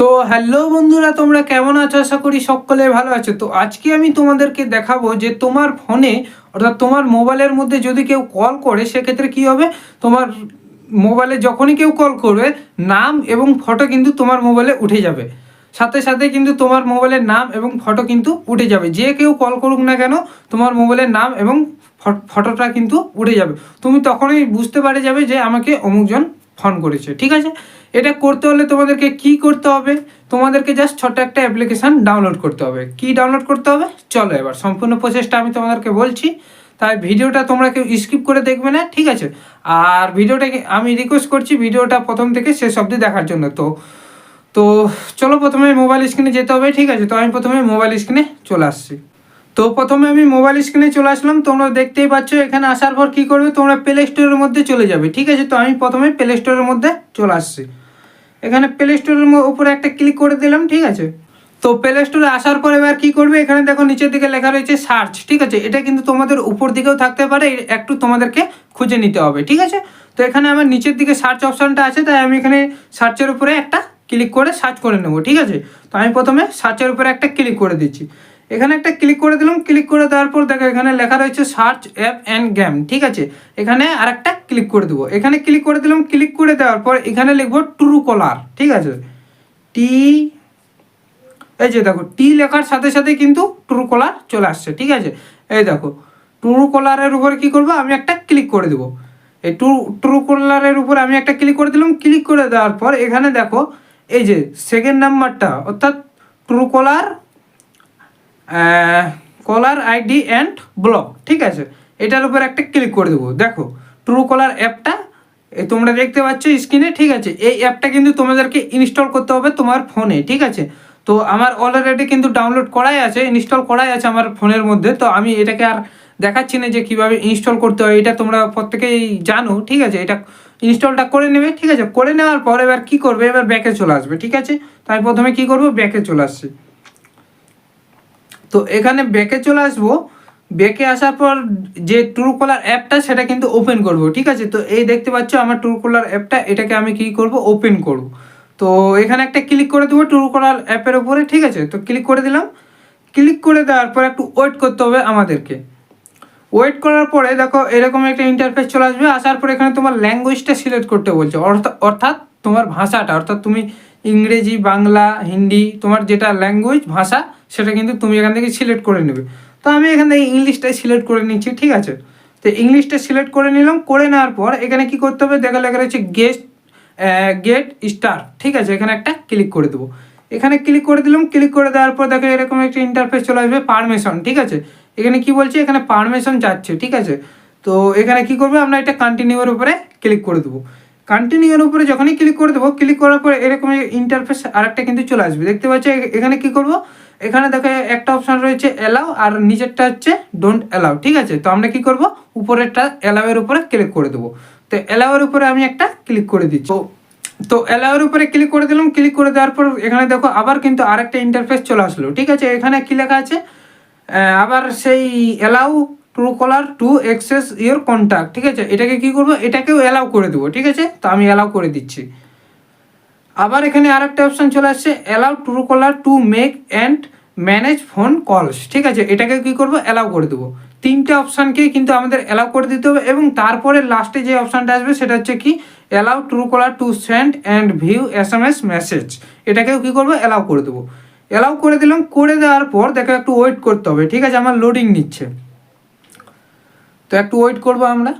তো হ্যালো বন্ধুরা, তোমরা কেমন আছো? আশা করি সকলে ভালো আছো। তো আজকে আমি তোমাদেরকে দেখাবো যে তোমার ফোনে অর্থাৎ তোমার মোবাইলের মধ্যে যদি কেউ কল করে, সেক্ষেত্রে কি হবে? তোমার মোবাইলে যখনই কেউ কল করবে, নাম এবং ফটো কিন্তু তোমার মোবাইলে উঠে যাবে। সাথে সাথে কিন্তু তোমার মোবাইলের নাম এবং ফটো কিন্তু উঠে যাবে। যে কেউ কল করুক না কেন, তোমার মোবাইলের নাম এবং ফট- ফটোটা কিন্তু উঠে যাবে। তুমি তখনই বুঝতে পারে যাবে যে আমাকে অমুকজন ফোন করেছে, ঠিক আছে? এটা করতে হলে তোমাদেরকে কি করতে হবে? তোমাদেরকে জাস্ট ছোট্ট একটা অ্যাপ্লিকেশান ডাউনলোড করতে হবে। কি ডাউনলোড করতে হবে? চলো এবার, সম্পূর্ণ প্রসেসটা আমি তোমাদেরকে বলছি। তাই ভিডিওটা তোমরা কেউ স্কিপ করে দেখবে না, ঠিক আছে? আর ভিডিওটাকে, আমি রিকোয়েস্ট করছি ভিডিওটা প্রথম থেকে শেষ অবধি দেখার জন্য। তো তো চলো প্রথমে মোবাইল স্ক্রিনে যেতে হবে, ঠিক আছে? তো আমি প্রথমে মোবাইল স্ক্রিনে চলে আসছি। তো প্রথমে আমি মোবাইল স্ক্রিনে চলে আসলাম, তোমরা দেখতেই পাচ্ছ, এখানে আসার পর কি করবে, তোমরা প্লে স্টোরের মধ্যে চলে যাবে, ঠিক আছে? তো আমি প্রথমে প্লে স্টোরের মধ্যে চলে আসছি। এখানে প্লে স্টোরের উপরে একটা ক্লিক করে দিলাম, ঠিক আছে? তো প্লে স্টোরে আসার পর এবার কি করবে, এখানে দেখো নিচের দিকে লেখা রয়েছে সার্চ ঠিক আছে? এটা কিন্তু তোমাদের উপর দিকেও থাকতে পারে একটু তোমাদেরকে খুঁজে নিতে হবে, ঠিক আছে? তো এখানে আমার নিচের দিকে সার্চ অপশানটা আছে, তাই আমি এখানে সার্চের উপরে একটা ক্লিক করে সার্চ করে নেব, ঠিক আছে? তো আমি প্রথমে সার্চের উপরে একটা ক্লিক করে দিচ্ছি। এখানে একটা ক্লিক করে দিলাম ক্লিক করে দেওয়ার পর দেখো এখানে লেখা রয়েছে সার্চ অ্যাপ অ্যান্ড গেম ঠিক আছে? এখানে আরেকটা ক্লিক করে দেবো। এখানে ক্লিক করে দিলাম ক্লিক করে দেওয়ার পর এখানে লিখব ট্রু কলার ঠিক আছে? টি এই যে দেখো টি লেখার সাথে সাথে কিন্তু ট্রু কলার চলে আসছে, ঠিক আছে? এই দেখো ট্রু কলারের উপরে কি করব? আমি একটা ক্লিক করে দেবো। এই ট্রু ট্রু কলারের উপরে আমি একটা ক্লিক করে দিলাম ক্লিক করে দেওয়ার পর এখানে দেখো, এই যে সেকেন্ড নাম্বারটা অর্থাৎ Truecaller caller ID and block ঠিক আছে? এটার উপর একটা ক্লিক করে দেবো। দেখো ট্রু কলার অ্যাপটা তোমরা দেখতে পাচ্ছ স্ক্রিনে ঠিক আছে? এই অ্যাপটা কিন্তু তোমাদেরকে ইনস্টল করতে হবে তোমার ফোনে ঠিক আছে? তো আমার অলরেডি কিন্তু ডাউনলোড করাই আছে ইনস্টল করাই আছে আমার ফোনের মধ্যে। তো আমি এটাকে আর দেখাচ্ছি না যে কীভাবে ইনস্টল করতে হয়, এটা তোমরা প্রত্যেকেই জানো, ঠিক আছে? এটা ইনস্টলটা করে নেবে, ঠিক আছে? করে নেওয়ার পর এবার কী করবে? এবার ব্যাকে চলে আসবে, ঠিক আছে? তাই প্রথমে কি করব? ব্যাকে চলে আসছি। তো এখানে ব্যাকে চলে আসব। ব্যাকে আসার পর যে ট্রু কলার অ্যাপটা সেটা কিন্তু ওপেন করব, ঠিক আছে? তো এই দেখতে পাচ্ছ আমার ট্রু কলার অ্যাপটা এটাকে আমি কি করব? ওপেন করব। তো এখানে একটা ক্লিক করে দেবো ট্রু কলার অ্যাপের উপরে, ঠিক আছে? তো ক্লিক করে দিলাম। ক্লিক করে দেওয়ার পর একটু ওয়েট করতে হবে আমাদেরকে। ওয়েট করার পরে দেখো, এরকম একটা ইন্টারফেস চলে আসবে। আসার পর এখানে তোমার ল্যাঙ্গুয়েজটা সিলেক্ট করতে বলছে। অর্থাৎ তোমার ভাষাটা, অর্থাৎ তুমি ইংরেজি, বাংলা, হিন্দি, তোমার যেটা ল্যাঙ্গুয়েজ ভাষা, সেটা কিন্তু তুমি এখান থেকে সিলেক্ট করে নেবে। তো আমি এখান থেকে ইংলিশটাই সিলেক্ট করে নিচ্ছি, ঠিক আছে? তো ইংলিশটা সিলেক্ট করে নিলাম, করে নেওয়ার পর এখানে কি করতে হবে? দেখা লেখা রয়েছে গেস্ট গেট স্টার ঠিক আছে? এখানে একটা ক্লিক করে দেবো। এখানে ক্লিক করে দিলাম ক্লিক করে দেওয়ার পর দেখো এরকম একটা ইন্টারফেস চলে আসবে পারমিশন ঠিক আছে? এখানে কি বলছে? এখানে পারমিশন যাচ্ছে, ঠিক আছে? তো এখানে কি করবে? আমরা এটা কন্টিনিউর উপরে ক্লিক করে দেবো। কন্টিনিউর উপরে যখনই ক্লিক করে দেবো ক্লিক করার পরে এরকম ইন্টারফেস আরেকটা কিন্তু চলে আসবে। দেখতে পাচ্ছ এখানে কি করব? এখানে দেখো একটা অপশন রয়েছে অ্যালাউ আর নিচেরটা হচ্ছে ডোন্ট অ্যালাউ ঠিক আছে? তো আমরা কি করব? উপরেরটা অ্যালাউয়ের উপরে ক্লিক করে দেবো। তো অ্যালাউয়ের উপরে আমি একটা ক্লিক করে দিচ্ছি। তো অ্যালাউয়ের উপরে ক্লিক করে দিলাম ক্লিক করে দেওয়ার পর এখানে দেখো আবার কিন্তু আরেকটা ইন্টারফেস চলে আসলো, ঠিক আছে? এখানে কি লেখা আছে? আবার সেই allow Truecaller to access your contact ঠিক আছে? এটাকে কি করব? এটাকেও অ্যালাউ করে দেবো, ঠিক আছে? তো আমি অ্যালাউ করে দিচ্ছি। আবার এখানে আরেকটা অপশান চলে আসছে allow Truecaller to make and manage phone calls ঠিক আছে? এটাকে কি করব? অ্যালাউ করে দেবো। তিনটে অপশানকে কিন্তু আমাদের অ্যালাউ করে দিতে হবে এবং তারপরে লাস্টে যে অপশানটা আসবে সেটা হচ্ছে কি? Allow Truecaller to send and view S M S message এটাকেও কী করব? অ্যালাউ করে দেবো। অ্যালাউ করে দিলাম, করে দেওয়ার পর দেখো একটু ওয়েট করতে হবে, ঠিক আছে? আমার লোডিং নিচ্ছে। তো একটু ওয়েট করব আমরা।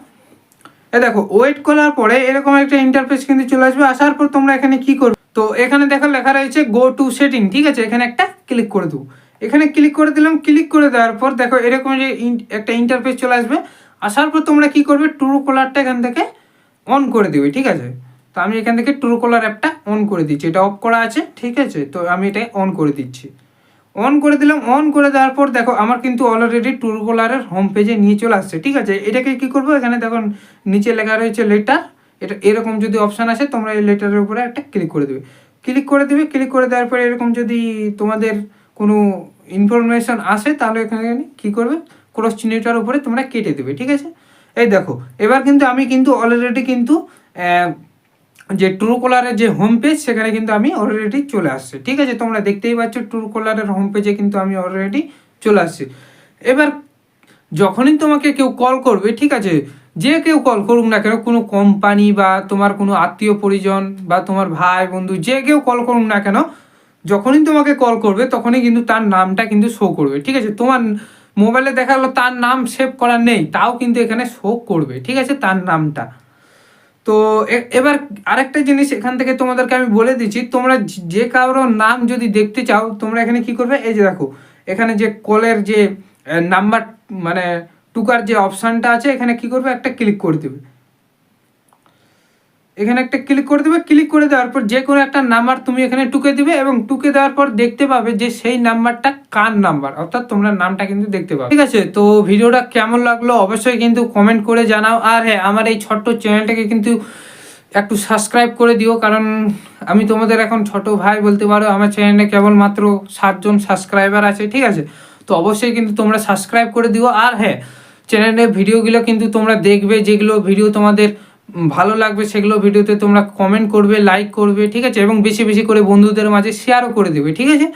এ দেখো ওয়েট করার পরে এরকম একটা ইন্টারফেস কিন্তু চলে আসবে। আসার পর তোমরা এখানে কি করবে? তো এখানে দেখো লেখা রয়েছে গো টু সেটিং ঠিক আছে? এখানে একটা ক্লিক করে দেবো। এখানে ক্লিক করে দিলাম ক্লিক করে দেওয়ার পর দেখো এরকম যে একটা ইন্টারফেস চলে আসবে। আসার পর তোমরা কি করবে? ট্রু কলারটা এখান থেকে অন করে দেবে, ঠিক আছে? তো আমি এখান থেকে ট্রু কলার অ্যাপটা অন করে দিচ্ছি। এটা অফ করা আছে, ঠিক আছে? তো আমি এটা অন করে দিচ্ছি। অন করে দিলাম অন করে দেওয়ার পর দেখো আমার কিন্তু অলরেডি ট্যুর কলারের হোম পেজে নিয়ে চলে আসছে, ঠিক আছে? এটাকে কি করব? এখানে দেখো নিচে লেখা রয়েছে লেটার এটা এরকম যদি অপশান আসে, তোমরা এই লেটারের উপরে একটা ক্লিক করে দেবে। ক্লিক করে দেবে ক্লিক করে দেওয়ার পরে এরকম যদি তোমাদের কোনো ইনফরমেশন আসে, তাহলে এখানে কি করবে? ক্রস চিহ্নটার উপরে তোমরা কেটে দেবে, ঠিক আছে? এই দেখো, এবার কিন্তু আমি কিন্তু অলরেডি কিন্তু যে ট্রু কলারের যে হোম পেজ সেখানে কিন্তু আমি অলরেডি চলে আসছি। ঠিক আছে? তোমরা দেখতেই পাচ্ছ ট্রু কলারের হোম পেজে কিন্তু আমি অলরেডি চলে আসছি। এবার, যখনই তোমাকে কেউ কল করবে, ঠিক আছে? যে কেউ কল করুক না কেন, কোনো কোম্পানি বা তোমার কোনো আত্মীয় পরিজন বা তোমার ভাই, বন্ধু, যে কেউ কল করুক না কেন, যখনই তোমাকে কল করবে, তখনই কিন্তু তার নামটা কিন্তু শো করবে। ঠিক আছে? তোমার মোবাইলে দেখা দেখাল তার নাম সেভ করা নেই, তাও কিন্তু এখানে শো করবে। ঠিক আছে? তার নামটা। তো এবার আরেকটা জিনিস এখান থেকে তোমাদেরকে আমি বলে দিচ্ছি, তোমরা যে- যে কারোর নাম যদি দেখতে চাও, তোমরা এখানে কি করবে? এই যে দেখো, এখানে যে কলের যে নাম্বার মানে টুকার যে অপশানটা আছে, এখানে কি করবে? একটা ক্লিক করে দেবে। এখানে একটা ক্লিক করে দেবে ক্লিক করে দেওয়ার পর যে কোনো একটা নাম্বার তুমি এখানে টুকে দিবে এবং টুকে দেওয়ার পর দেখতে পাবে যে সেই নাম্বারটা কার নাম্বার অর্থাৎ তোমরা নামটা কিন্তু দেখতে পাবে। ঠিক আছে, তো ভিডিওটা কেমন লাগল অবশ্যই কিন্তু কমেন্ট করে জানাও। আর হ্যাঁ আমার এই ছোট্ট চ্যানেলটাকে কিন্তু একটু সাবস্ক্রাইব করে দিও, কারণ আমি তোমাদের এখন ছোট ভাই বলতে পারো, আমার চ্যানেলে কেবলমাত্র সাতজন সাবস্ক্রাইবার আছে, ঠিক আছে? তো অবশ্যই কিন্তু তোমরা সাবস্ক্রাইব করে দিও। আর হ্যাঁ চ্যানেলের ভিডিওগুলো কিন্তু তোমরা দেখবে, যেগুলো ভিডিও তোমাদের ভালো লাগবে সেগুলো ভিডিওতে তোমরা কমেন্ট করবে লাইক করবে, ঠিক আছে? এবং বেশি বেশি করে বন্ধুদের মাঝে শেয়ারও করে দেবে, ঠিক আছে?